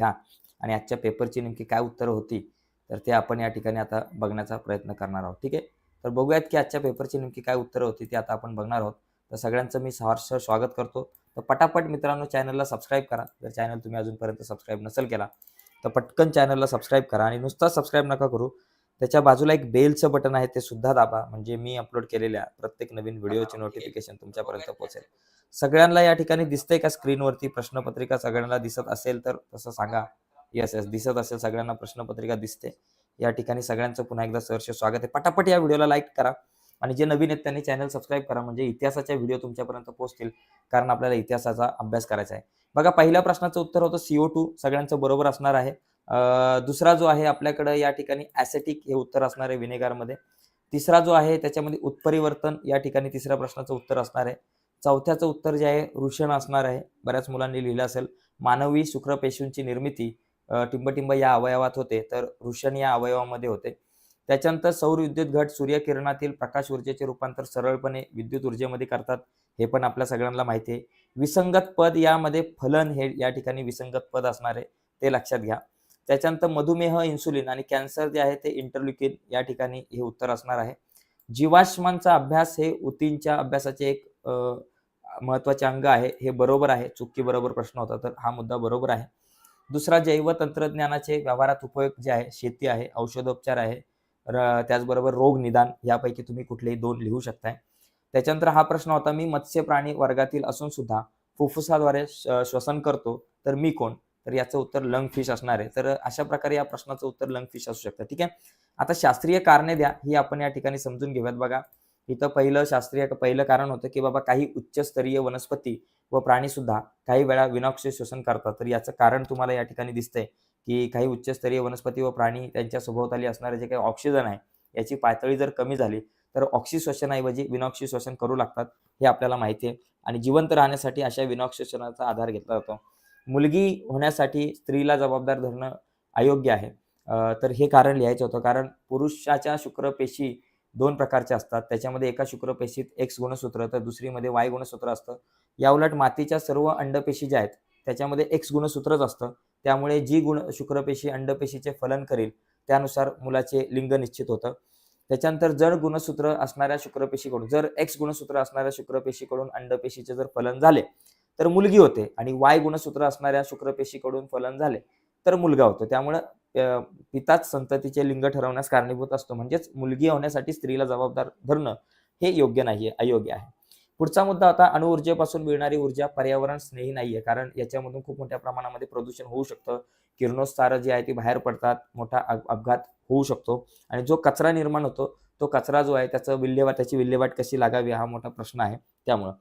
घ्या. आणि आजच्या पेपरची नेमकी काय उत्तरं होती तर ते आपण या ठिकाणी आता बघण्याचा प्रयत्न करणार आहोत. ठीक आहे? तर बघूयात की आजच्या पेपरची नेमकी काय उत्तरं होती ती आता आपण बघणार आहोत. तर सगळ्यांचं मी सहर्ष स्वागत करतो. तर पटापट मित्रांनो चॅनलला सबस्क्राईब करा. जर चॅनल तुम्ही अजूनपर्यंत सबस्क्राईब नसेल केला तर पटकन चॅनलला सबस्क्राईब करा. आणि नुसता सबस्क्राईब नका करू त्याच्या बाजूला एक बेलचं बटन आहे ते सुद्धा दाबा. म्हणजे मी अपलोड केलेल्या प्रत्येक नवीन व्हिडिओचे नोटिफिकेशन तुमच्यापर्यंत पोहोचेल. सगळ्यांना या ठिकाणी दिसतंय का स्क्रीनवरती प्रश्नपत्रिका सगळ्यांना दिसत असेल तर तसं सांगा. येस येस दिसत असेल सगळ्यांना प्रश्नपत्रिका दिसते. या ठिकाणी सगळ्यांचं पुन्हा एकदा सहर्ष स्वागत आहे. पटापट या व्हिडिओला लाईक करा. आणि जे नवीन आहेत त्यांनी चॅनल सबस्क्राईब करा. म्हणजे इतिहासाच्या व्हिडिओ तुमच्यापर्यंत पोहोचतील. कारण आपल्याला इतिहासाचा अभ्यास करायचा आहे. बघा पहिल्या प्रश्नाचं उत्तर होतं सीओ टू सगळ्यांचं बरोबर असणार आहे. दुसरा जो आहे आपल्याकडे या ठिकाणी ॲसेटिक हे उत्तर असणार आहे विनेगारमध्ये तिसरा जो आहे त्याच्यामध्ये उत्परिवर्तन या ठिकाणी तिसऱ्या प्रश्नाचं उत्तर असणार आहे. चौथ्याचं उत्तर जे आहे ऋषण असणार आहे. बऱ्याच मुलांनी लिहिलं असेल मानवी शुक्रपेशींची निर्मिती टिंबटिंब या अवयवात होते तर ऋषण या अवयवामध्ये होते. त्याच्यानंतर सौर विद्युत घट सूर्यकिरणातील प्रकाश ऊर्जेचे रूपांतर सरळपणे विद्युत ऊर्जेमध्ये करतात हे पण आपल्या सगळ्यांना माहिती आहे. विसंगत पद यामध्ये फलन हे या ठिकाणी विसंगत पद असणार आहे ते लक्षात घ्या. त्याच्यानंतर मधुमेह इन्सुलिन आणि कॅन्सर जे आहे ते इंटरल्युकिन या ठिकाणी हे उत्तर असणार आहे. जीवाश्मांचा अभ्यास हे ऊतींच्या अभ्यासाचे एक महत्त्वाचे अंग आहे. हे बरोबर आहे. चुकी बरोबर प्रश्न होता तर हा मुद्दा बरोबर आहे. दुसरा जैव तंत्रज्ञानाचे व्यवहारात उपयोग जे आहे शेती आहे औषधोपचार आहे र- त्याचबरोबर रोग निदान यापैकी तुम्ही कुठलेही दोन लिहू शकताय. त्याच्यानंतर हा प्रश्न होता मी मत्स्य प्राणी वर्गातील असून सुद्धा फुफ्फुसाद्वारे श- श्वसन करतो तर मी कोण? तर याचं उत्तर लंग फिश असणार आहे. तर अशा प्रकारे या प्रश्नाचं उत्तर लंग फिश असू शकतं. ठीक आहे? आता शास्त्रीय कारणे द्या. ही आपण या ठिकाणी समजून घेऊयात बघा. इथं पहिलं शास्त्रीय पहिलं कारण होतं की बाबा काही उच्चस्तरीय वनस्पती व प्राणी सुद्धा काही वेळा विनाक्ष श्वसन करतात. तर याचं कारण तुम्हाला या ठिकाणी दिसतंय की काही उच्चस्तरीय वनस्पती व प्राणी त्यांच्या सभोवताली असणारे जे काही ऑक्सिजन आहे याची पातळी जर कमी झाली तर ऑक्सिश्वसनाऐवजी विनॉक्सी श्वसन करू लागतात हे आपल्याला माहिती आहे. आणि जिवंत राहण्यासाठी अशा विनॉक्स श्वसनाचा आधार घेतला जातो. मुलगी होण्यासाठी स्त्रीला जबाबदार धरणं अयोग्य आहे. तर हे कारण लिहायचं होतं. कारण पुरुषाच्या शुक्रपेशी दोन प्रकारच्या असतात. त्याच्यामध्ये एका शुक्रपेशीत एक्स गुणसूत्र तर दुसरीमध्ये वाय गुणसूत्र असतं. या उलट मातीच्या सर्व अंडपेशी ज्या आहेत त्याच्यामध्ये एक्स गुणसूत्रच असतं. त्यामुळे जी गुण शुक्रपेशी अंडपेशीचे फलन करेल त्यानुसार मुलाचे लिंग निश्चित होतं. त्याच्यानंतर जर गुणसूत्र असणाऱ्या शुक्रपेशीकडून जर एक्स गुणसूत्र असणाऱ्या शुक्रपेशीकडून अंडपेशीचे जर फलन झाले तर मुलगी होते आणि वाय गुणसूत्र असणाऱ्या शुक्रपेशीकडून फलन झाले तर मुलगा होतो. त्यामुळं पिताच संततीचे लिंग ठरवण्यास कारणीभूत असतो. म्हणजेच मुलगी होण्यासाठी स्त्रीला जबाबदार धरणं हे योग्य नाहीये अयोग्य आहे. पुढचा मुद्दा होता अणुऊर्जेपासून मिळणारी ऊर्जा पर्यावरण स्नेही नाहीये कारण याच्यामधून खूप मोठ्या प्रमाणामध्ये प्रदूषण होऊ शकतं. किरणोत्सार जे आहे ते बाहेर पडतात मोठा अपघात होऊ शकतो. आणि जो कचरा निर्माण होतो तो कचरा जो आहे त्याचं विल्हेवाट त्याची विल्हेवाट कशी लागावी हा मोठा प्रश्न आहे त्यामुळं.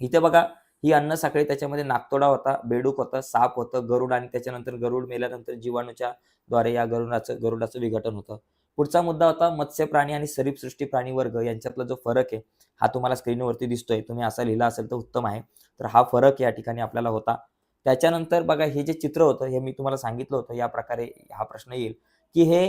इथे बघा ही अन्न साखळी त्याच्यामध्ये नागतोडा होता बेडूक होतं साप होतं गरुड आणि त्याच्यानंतर गरुड मेल्यानंतर जीवाणूच्या द्वारे या गरुडाचं गरुडाचं विघटन होतं. पुढचा मुद्दा होता मत्स्य प्राणी आणि सरीपसृष्टी प्राणी वर्ग. यांच्यातला जो फरक आहे हा तुम्हाला स्क्रीनवरती दिसतोय. तुम्ही असा लिहिला असेल तर उत्तम आहे. तर हा फरक या ठिकाणी आपल्याला होता. त्याच्यानंतर बघा हे जे चित्र होतं हे मी तुम्हाला सांगितलं होतं. या प्रकारे हा प्रश्न येईल. की हे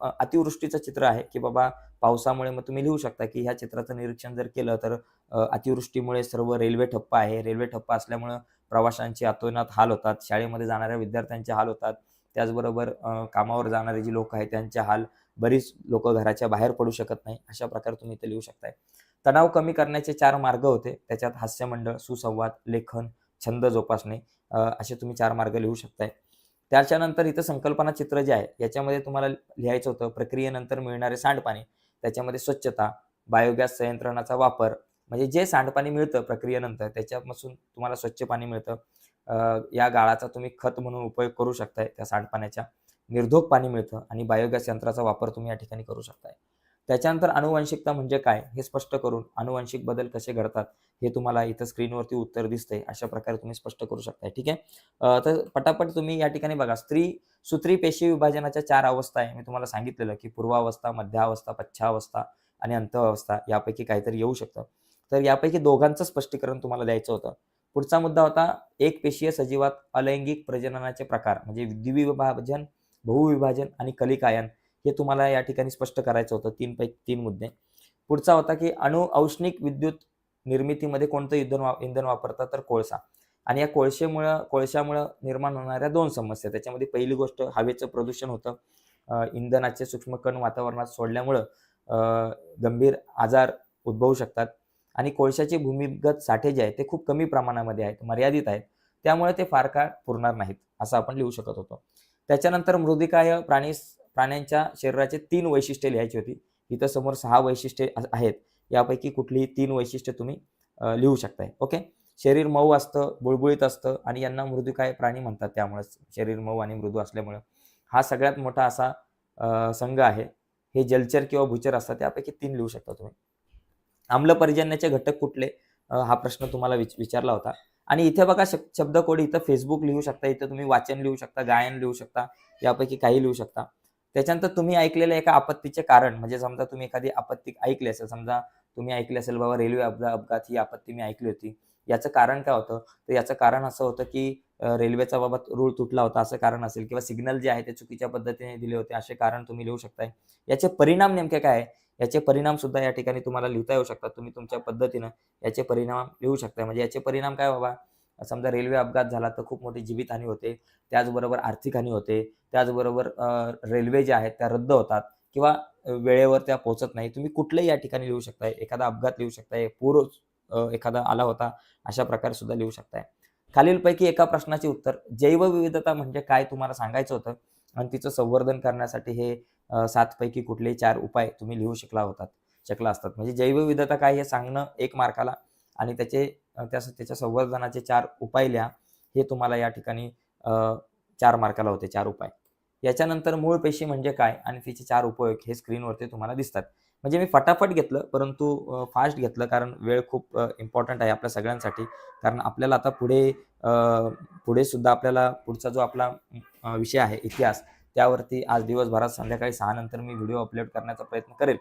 अतिवृष्टीचं चित्र आहे की बाबा पावसामुळे मग तुम्ही लिहू शकता की ह्या चित्राचं निरीक्षण जर केलं तर अतिवृष्टीमुळे सर्व रेल्वे ठप्प आहे. रेल्वे ठप्प असल्यामुळं प्रवाशांचे अतोनात हाल होतात. शाळेमध्ये जाणाऱ्या विद्यार्थ्यांचे हाल होतात. त्याचबरोबर कामावर जाणारे जी लोक आहेत त्यांचे हाल बरीच लोक घराच्या बाहेर पडू शकत नाही. अशा प्रकारे तुम्ही इथे लिहू शकताय. तणाव कमी करण्याचे चार मार्ग होते. त्याच्यात हास्यमंडळ सुसंवाद लेखन छंद जोपासणे असे तुम्ही चार मार्ग लिहू शकताय. त्याच्यानंतर इथं संकल्पना चित्र जे आहे याच्यामध्ये तुम्हाला लिहायचं होतं प्रक्रियेनंतर मिळणारे सांडपाणी त्याच्यामध्ये स्वच्छता बायोगॅस संयंत्रणाचा वापर म्हणजे जे सांडपाणी मिळतं प्रक्रियेनंतर त्याच्यापासून तुम्हाला स्वच्छ पाणी मिळतं. या गाळाचा तुम्ही खत म्हणून उपयोग करू शकताय त्या सांडपाण्याच्या. निर्धोक पाणी मिळतं आणि बायोगॅस यंत्राचा वापर तुम्ही या ठिकाणी करू शकताय. त्याच्यानंतर अनुवंशिकता म्हणजे काय हे स्पष्ट करून अनुवंशिक बदल कसे घडतात हे तुम्हाला इथं स्क्रीनवरती उत्तर दिसतंय अशा प्रकारे तुम्ही स्पष्ट करू शकताय ठीक आहे? तर पटापट तुम्ही या ठिकाणी बघा स्त्री सूत्री पेशी विभाजनाच्या चार अवस्था आहे. मी तुम्हाला सांगितलेलं की पूर्वावस्था मध्यावस्था पश्चावस्था आणि अंतअवस्था यापैकी काहीतरी येऊ शकतं. तर यापैकी दोघांचं स्पष्टीकरण तुम्हाला द्यायचं होतं. पुढचा मुद्दा होता एक पेशीय सजीवात अलैंगिक प्रजननाचे प्रकार म्हणजे द्विविभाजन बहुविभाजन आणि कलिकायन. हे तुम्हाला या ठिकाणी स्पष्ट करायचं होतं. तीन पैकी तीन मुद्दे. पुढचा होता की अणु औष्णिक विद्युत निर्मितीमध्ये कोणतं इंधन वा इंधन वापरतात? तर कोळसा. आणि या कोळशेमुळं कोळशामुळं निर्माण होणाऱ्या दोन समस्या. त्याच्यामध्ये पहिली गोष्ट हवेचं प्रदूषण होतं. इंधनाचे इंधनाचे सूक्ष्मकण वातावरणात सोडल्यामुळं गंभीर आजार उद्भवू शकतात. आणि कोळशाचे भूमिगत साठे जे आहेत ते खूप कमी प्रमाणामध्ये आहेत मर्यादित आहेत. त्यामुळे ते फार काळ पुरणार नाहीत असं आपण लिहू शकत होतो. त्याच्यानंतर मृदिकाय प्राणी प्राण्यांच्या शरीराचे तीन वैशिष्ट्ये लिहायची होती. इथं समोर सहा वैशिष्ट्ये आहेत. यापैकी कुठलीही तीन वैशिष्ट्य तुम्ही लिहू शकताय. ओके? शरीर मऊ असतं बुळबुळीत असतं आणि यांना मृदुकाय प्राणी म्हणतात त्यामुळे. शरीर मऊ आणि मृदू असल्यामुळं. हा सगळ्यात मोठा असा संघ आहे. हे जलचर किंवा भूचर असतात त्यापैकी तीन लिहू शकता तुम्ही. आम्ल पर्जन्याचे घटक कुठले? हा प्रश्न तुम्हाला विच विचारला होता. आणि इथे बघा शब्द शब्दकोडी इथं फेसबुक लिहू शकता इथं तुम्ही वाचन लिहू शकता गायन लिहू शकता यापैकी काही लिहू शकता. त्याच्यानंतर तुम्ही ऐकलेलं एका आपत्तीचे कारण म्हणजे समजा तुम्ही एखादी आपत्ती ऐकली असेल समजा तुम्ही ऐकले असेल बाबा रेल्वे अपघात अपघात ही आपत्ती मी ऐकली होती. याचं कारण काय होतं? तर याचं कारण असं होतं की रेल्वेचा बाबा रूळ तुटला होता असं कारण असेल किंवा सिग्नल जे आहे ते चुकीच्या पद्धतीने दिले होते असे कारण तुम्ही लिहू शकताय. याचे परिणाम नेमके काय आहे? याचे परिणाम सुद्धा या ठिकाणी तुम्हाला लिहिता येऊ शकतात. तुम्ही तुमच्या पद्धतीनं याचे परिणाम लिहू शकता म्हणजे याचे परिणाम काय बाबा? समजा रेल्वे अपघात झाला तर खूप मोठी जीवितहानी होते. त्याचबरोबर आर्थिक हानी होते. त्याचबरोबर रेल्वे ज्या आहेत त्या रद्द होतात किंवा वेळेवर त्या पोहोचत नाही. तुम्ही कुठलंही या ठिकाणी लिहू शकताय. एखादा अपघात लिहू शकताय. पूर एखादा आला होता अशा प्रकारे सुद्धा लिहू शकताय. खालीलपैकी एका प्रश्नाचे उत्तर जैवविविधता म्हणजे काय तुम्हाला सांगायचं होतं? आणि तिचं संवर्धन करण्यासाठी हे सातपैकी कुठलेही चार उपाय तुम्ही लिहू शकला होतात शकला असतात. म्हणजे जैवविविधता काय हे सांगणं एक मार्काला आणि त्याचे त्या त्याच्या संवर्धनाचे चार उपाय लिहा. हे तुम्हाला या ठिकाणी चार मार्काला होते चार उपाय. याच्यानंतर मूळ पेशी म्हणजे काय आणि तिचे चार उपयोग हे स्क्रीनवरती तुम्हाला दिसतात. म्हणजे मी फटाफट घेतलं परंतु फास्ट घेतलं कारण वेळ खूप इम्पॉर्टंट आहे आपल्या सगळ्यांसाठी. कारण आपल्याला आता पुढे पुढे सुद्धा आपल्याला पुढचा जो आपला विषय आहे इतिहास त्यावरती आज दिवसभरात संध्याकाळी सहा नंतर मी व्हिडिओ अपलोड करण्याचा प्रयत्न करेल.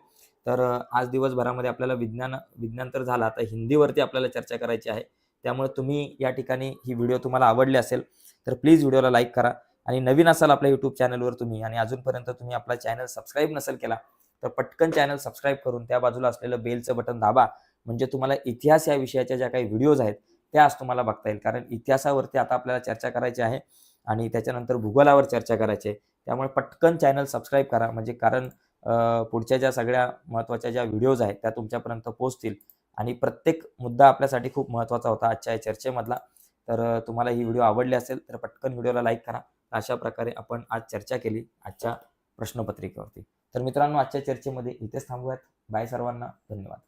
तर आज दिवसभरामध्ये आपल्याला विज्ञान विज्ञान तर झाला. आता हिंदीवरती आपल्याला चर्चा करायची आहे. त्यामुळे तुम्ही या ठिकाणी ही व्हिडिओ तुम्हाला आवडली असेल तर प्लीज व्हिडिओला लाईक करा. आणि नवीन असाल आपल्या यूट्यूब चॅनलवर तुम्ही आणि अजूनपर्यंत तुम्ही आपला चॅनल सबस्क्राईब नसेल केला तर पटकन चॅनल सबस्क्राईब करून त्या बाजूला असलेलं बेलचं बटन दाबा. म्हणजे तुम्हाला इतिहास या विषयाच्या ज्या काही व्हिडिओज आहेत त्या आज तुम्हाला बघता येईल. कारण इतिहासावरती आता आपल्याला चर्चा करायची आहे आणि त्याच्यानंतर भूगोलावर चर्चा करायची आहे. त्यामुळे पटकन चॅनल सबस्क्राईब करा. म्हणजे कारण पुढच्या ज्या सगळ्या महत्त्वाच्या ज्या व्हिडिओज आहेत त्या तुमच्यापर्यंत पोहोचतील. आणि प्रत्येक मुद्दा आपल्यासाठी खूप महत्त्वाचा होता आजच्या या चर्चेमधला. तर तुम्हाला ही व्हिडिओ आवडली असेल तर पटकन व्हिडिओला लाईक करा. अशा प्रकारे आपण आज चर्चा केली आजच्या प्रश्नपत्रिकेवरती. तर मित्रांनो आजच्या चर्चेमध्ये इथेच थांबूयात. बाय सर्वांना. धन्यवाद.